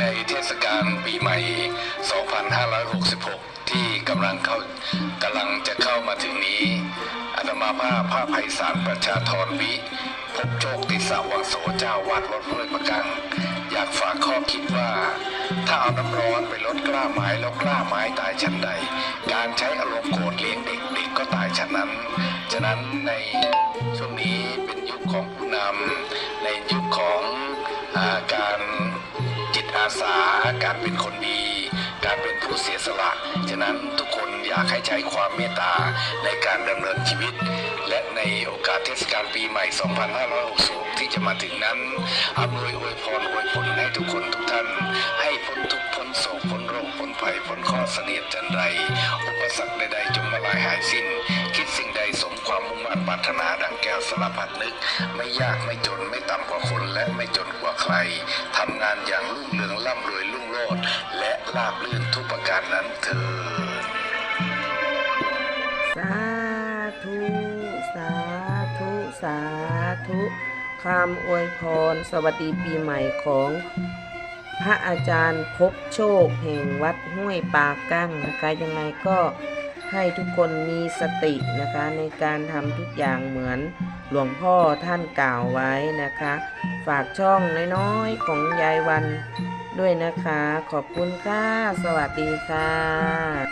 ในเทศกาลปีใหม่ 2566 ที่กำลังเข้ากำลังจะเข้ามาถึงนี้อาตมาภาพพระไพศาลประชาธรวิพบโชคติสาวังโสเจ้าวัดวัดห้วยประกัง อยากฝากข้อคิดว่า ถ้าเอาน้ำร้อนไปลดกล้าไม้แล้วกล้าไม้ตายชั้นใด การใช้อารมณ์โกรธเลี้ยงเด็กเด็กก็ตายชั้นนั้น ฉะนั้นในช่วงนี้เป็นยุคของผู้นำในยุคของอาการ อาสา การเป็นคนดี การเป็นผู้เสียสละ ฉะนั้นทุกคนอยากให้ใช้ความเมตตาในการดำเนินชีวิต และในโอกาสเทศกาลปีใหม่ 2566ที่จะมาถึงนั้นอำนวยอวยพรอวยผลให้ทุกคนทุกท่าน ให้พ้นทุกพ้นโศกพ้นโรคพ้นภัยพ้นข้อเสนียดจันไร อุปสรรคใดๆจง ก้วสารพัดนึก ไม่ยากไม่จนไม่ต่ำกว่าคนและไม่จนกว่าใครทำงานอย่างรุ่งเรืองร่ำรวยรุ่งโรจน์และราบรื่นทุกประการนั้นเถิดสาธุสาธุสาธุคำอวยพรสวัสดีปีใหม่ของพระอาจารย์พบโชคแห่งวัดห้วยปากั้งนะคะยังไงก็ ให้ทุกคนมีสตินะคะในการทำทุกอย่างเหมือนหลวงพ่อท่านกล่าวไว้นะคะ ฝากช่องน้อยๆของยายวันด้วยนะคะ ขอบคุณค่ะ สวัสดีค่ะ